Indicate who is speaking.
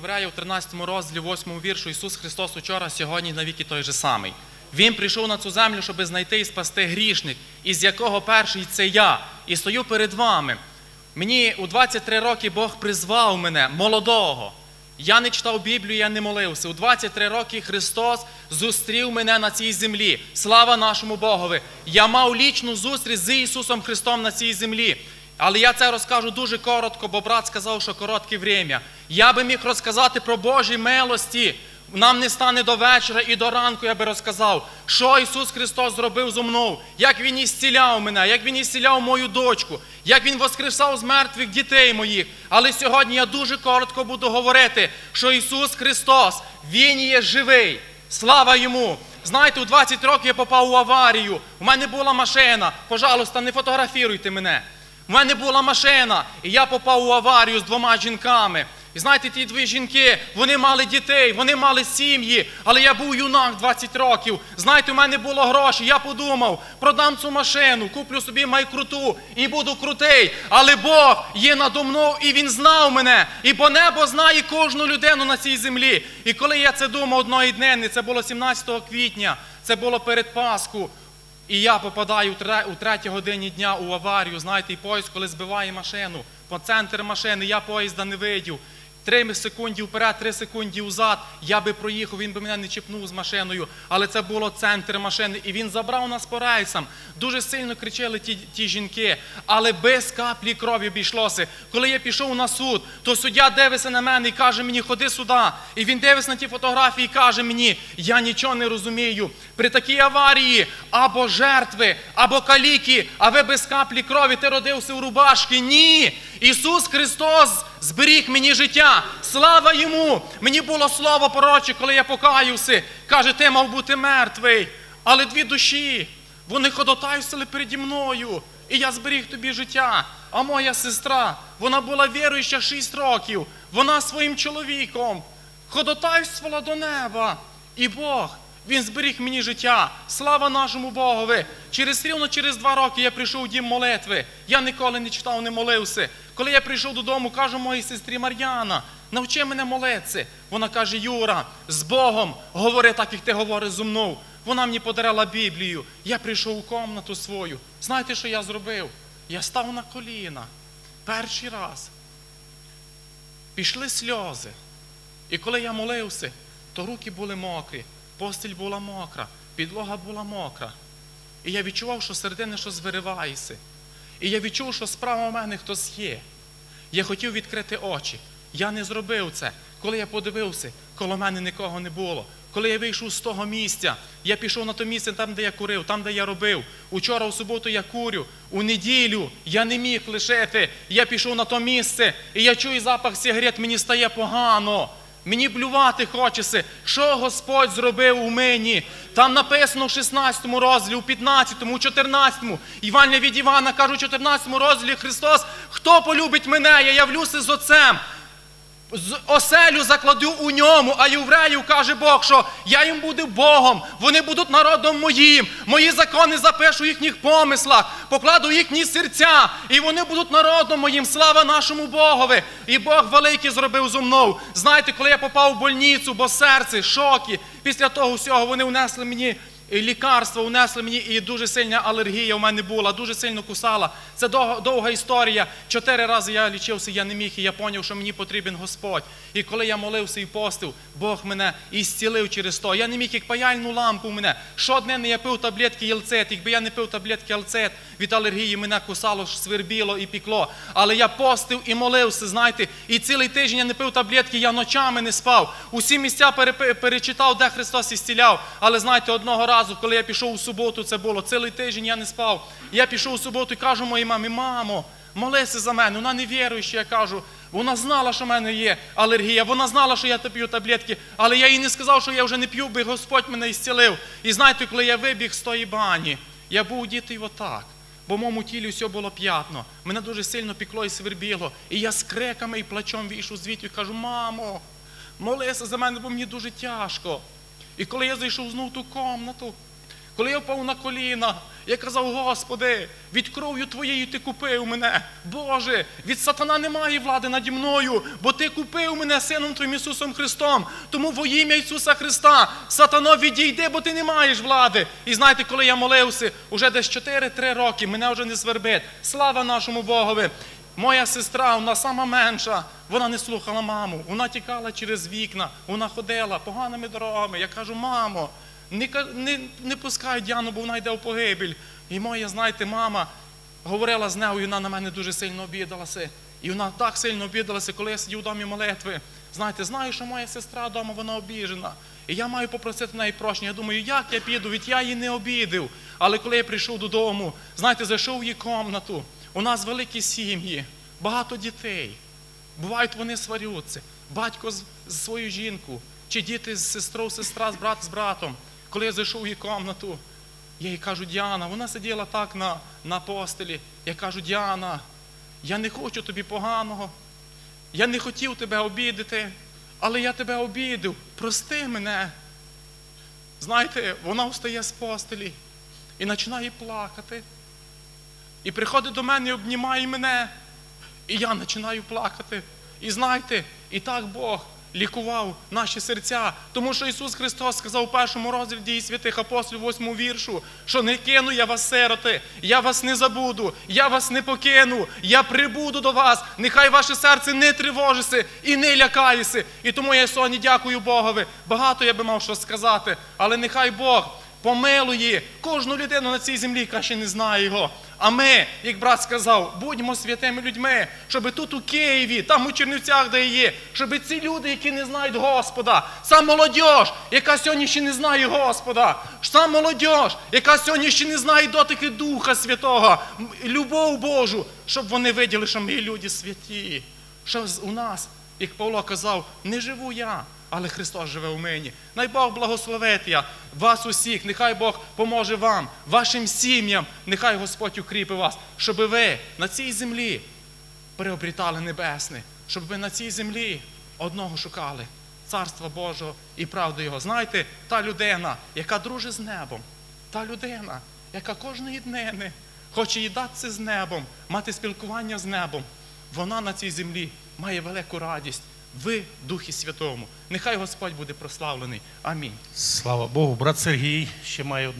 Speaker 1: Єврея в 13 розділі, 8 віршу Ісус Христос учора, сьогодні навіки той же самий. Він прийшов на цю землю, щоб знайти і спасти грішник, із якого перший це я, і стою перед вами. Мені у 23 роки Бог призвав мене, молодого. Я не читав Біблію, я не молився. У 23 роки Христос зустрів мене на цій землі. Слава нашому Богові! Я мав лічну зустріч з Ісусом Христом на цій землі. Але я це розкажу дуже коротко, бо брат сказав, що коротке время. Я би міг розказати про Божі милості. Нам не стане до вечора і до ранку, я би розказав, що Ісус Христос зробив зо мною, як Він ісціляв мене, як Він ісціляв мою дочку, як Він воскресав з мертвих дітей моїх. Але сьогодні я дуже коротко буду говорити, що Ісус Христос, Він є живий. Слава йому! Знаєте, у 20 років я попав у аварію. У мене була машина. Пожалуйста, не фотографіруйте мене. У мене була машина, і я попав у аварію з двома жінками. І знаєте, ті дві жінки, вони мали дітей, вони мали сім'ї, але я був юнак 20 років. Знаєте, у мене було гроші. Я подумав, продам цю машину, куплю собі майкруту і буду крутий. Але Бог є надо мною, і Він знав мене. І бо небо знає кожну людину на цій землі. І коли я це думав одної днини, це було 17 квітня, це було перед Пасху. І я попадаю у тре- у третій годині дня у аварію. Знаєте, і поїзд, коли збиває машину, по центр машини, я поїзда не видів. Три секунди вперед, три секунди взад. Я би проїхав, він би мене не чіпнув з машиною. Але це було центр машини, і він забрав нас по рейсам. Дуже сильно кричали ті, ті жінки, але без каплі крові обійшлося. Коли я пішов на суд, то суддя дивиться на мене і каже мені, ходи сюди. І він дивиться на ті фотографії і каже мені, я нічого не розумію. При такій аварії або жертви, або каліки, а ви без каплі крові, ти родився у рубашки. Ні! Ісус Христос зберіг мені життя. Слава йому! Мені було слово пророче, коли я покаявся. Каже, ти мав бути мертвий, але дві душі. Вони ходотайствували переді мною, і я зберіг тобі життя. А моя сестра, вона була віруюча 6 років. Вона своїм чоловіком ходотайствувала до неба. І Бог, Він зберіг мені життя. Слава нашому Богові. Через рівно через два роки я прийшов у дім молитви. Я ніколи не читав, не молився. Коли я прийшов додому, кажу моїй сестрі Мар'яна, навчи мене молитися. Вона каже: Юра, з Богом говори так, як ти говориш зо мною. Вона мені подарила Біблію. Я прийшов у комнату свою. Знаєте, що я зробив? Я став на коліна. Перший раз. Пішли сльози. І коли я молився, то руки були мокрі, постіль була мокра, підлога була мокра. І я відчував, що середини щось виривається. І я відчув, що справа у мене хтось є. Я хотів відкрити очі. Я не зробив це. Коли я подивився, коло мене нікого не було. Коли я вийшов з того місця, я пішов на то місце там, де я курив, там, де я робив. Учора у суботу я курю, у неділю я не міг лишити. Я пішов на то місце, і я чую запах сигарет, мені стає погано. Мені блювати хочеться, що Господь зробив у мені. Там написано в 16 розділі, у 15, у 14. Івання від Івана каже, у 14 розділі Христос, хто полюбить мене, я явлюся з Отцем. Оселю закладу у ньому, а євреїв каже Бог, що я їм буду Богом, вони будуть народом моїм, мої закони запишу в їхніх помислах, покладу їхні серця, і вони будуть народом моїм. Слава нашому Богові! І Бог великий зробив зо мною. Знаєте, коли я попав в больницю, бо серце, шоки, після того всього вони внесли мені лікарство унесли мені, і дуже сильна алергія в мене була, дуже сильно кусала. Це довга, історія. Чотири рази я лічився, я не міг, і я зрозумів, що мені потрібен Господь. І коли я молився і постив, Бог мене і зцілив через то. Я не міг, як паяльну лампу в мене. Щоденно я пив таблетки Єлцет. Якби я не пив таблетки Єлцет, від алергії мене кусало, свербіло і пікло. Але я постив і молився, знаєте, і цілий тиждень я не пив таблетки, я ночами не спав. Усі місця перечитав, де Христос ісціляв. Але знаєте, одного разу, коли я пішов у суботу, це було цілий тиждень я не спав. Я пішов у суботу і кажу моїй мамі, мамо, молися за мене. Вона не віруюча, я кажу. Вона знала, що в мене є алергія, вона знала, що я п'ю таблетки, але я їй не сказав, що я вже не п'ю, бо Господь мене ісцілив. І знаєте, коли я вибіг з тої бані, я був дітей отак. Бо в моєму тілі все було п'ятно. Мене дуже сильно пікло і свербіло. І я з криками і плачом вийшов звідти і кажу, мамо, молися за мене, бо мені дуже тяжко. І коли я зайшов знову в ту комнату, коли я впав на коліна, Я казав, Господи, від кров'ю Твоєю Ти купив мене. Боже, від сатана немає влади наді мною, бо Ти купив мене Сином Твоїм Ісусом Христом. Тому во ім'я Ісуса Христа, сатано, відійди, бо ти не маєш влади. І знаєте, коли я молився, уже десь 4-3 роки, мене вже не свербить. Слава нашому Богові. Моя сестра, вона сама менша, вона не слухала маму, вона тікала через вікна, вона ходила поганими дорогами. Я кажу, мамо, не, не, не пускай Діану, бо вона йде в погибель. І моя, знаєте, мама говорила з нею, і вона на мене дуже сильно обідалася. І вона так сильно обідалася, коли я сидів у домі молитви. Знаєте, знаю, що моя сестра вдома, вона обіжена. І я маю попросити в неї прощення. Я думаю, як я піду, від я її не обідив. Але коли я прийшов додому, знаєте, зайшов в її кімнату. У нас великі сім'ї, багато дітей. Бувають, вони сварються. Батько з, з своєю жінкою, чи діти з сестрою, сестра з брат з братом. Коли я зайшов в її кімнату, я їй кажу, Діана, вона сиділа так на, на постелі. Я кажу, Діана, я не хочу тобі поганого. Я не хотів тебе обідати, але я тебе обідав. Прости мене. Знаєте, вона встає з постелі і починає плакати. І приходить до мене і обнімає мене. І я починаю плакати. І знаєте, і так Бог лікував наші серця. Тому що Ісус Христос сказав у першому розділі дії святих апостолів, восьмому віршу, що не кину я вас, сироти, я вас не забуду, я вас не покину, я прибуду до вас. Нехай ваше серце не тривожиться і не лякається. І тому я сьогодні дякую Богові. Багато я би мав що сказати, але нехай Бог помилує кожну людину на цій землі, яка ще не знає його. А ми, як брат сказав, будьмо святими людьми, щоб тут у Києві, там у Чернівцях, де є, щоб ці люди, які не знають Господа, сам молодь, яка сьогодні ще не знає Господа, сам молодь, яка сьогодні ще не знає дотики Духа Святого, любов Божу, щоб вони виділи, що ми люди святі, що у нас, як Павло казав, не живу я, але Христос живе в мені. Най Бог благословить я вас усіх, нехай Бог поможе вам, вашим сім'ям, нехай Господь укріпить вас, щоб ви на цій землі переобрітали небесне, щоб ви на цій землі одного шукали. Царства Божого і правди Його. Знаєте, та людина, яка дружить з небом, та людина, яка кожної днини хоче їдатися з небом, мати спілкування з небом, вона на цій землі має велику радість в Духі Святому. Нехай Господь буде прославлений. Амінь.
Speaker 2: Слава Богу, брат Сергій ще має